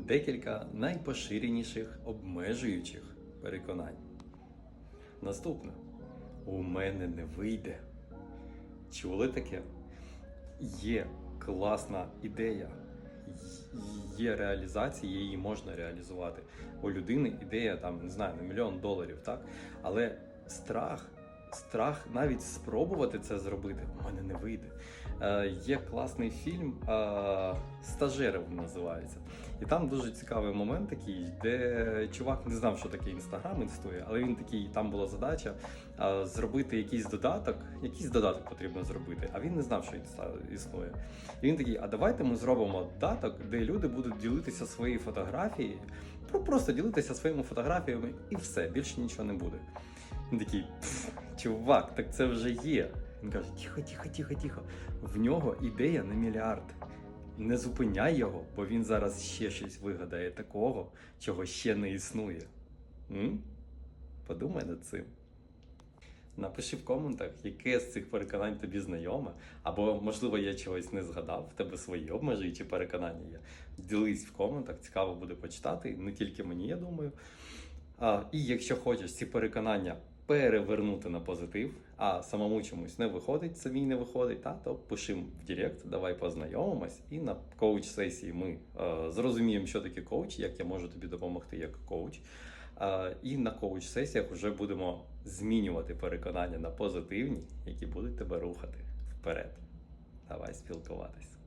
декілька найпоширеніших обмежуючих переконань. Наступне. У мене не вийде. Чули таке? Є класна ідея, є реалізація, її можна реалізувати. У людини ідея там, не знаю, на мільйон доларів, так? Але страх, страх навіть спробувати це зробити, у мене не вийде. Е, є класний фільм е, Стажери називається. І там дуже цікавий момент такий, де чувак не знав, що таке інстаграм інстує, але він такий, там була задача е, зробити якийсь додаток, якийсь додаток потрібно зробити, а він не знав, що існує. І він такий, а давайте ми зробимо додаток, де люди будуть ділитися своєю фотографією, про- просто ділитися своїми фотографіями і все, більше нічого не буде. Він такий, «Пф, чувак, так це вже є. Він каже, тихо, тихо, тихо, тихо. В нього ідея на мільярд. Не зупиняй його, бо він зараз ще щось вигадає такого, чого ще не існує. М? Подумай над цим. Напиши в коментах, яке з цих переконань тобі знайоме, або, можливо, я чогось не згадав, в тебе свої обмежуючі переконання є. Ділись в коментах, цікаво буде почитати, не тільки мені, я думаю. А, і якщо хочеш ці переконання перевернути на позитив, а самому чомусь не виходить, самій не виходить, та, то пиши в Директ, давай познайомимось, і на коуч-сесії ми е, зрозуміємо, що таке коуч, як я можу тобі допомогти як коуч. Е, і на коуч-сесіях вже будемо змінювати переконання на позитивні, які будуть тебе рухати вперед. Давай спілкуватись.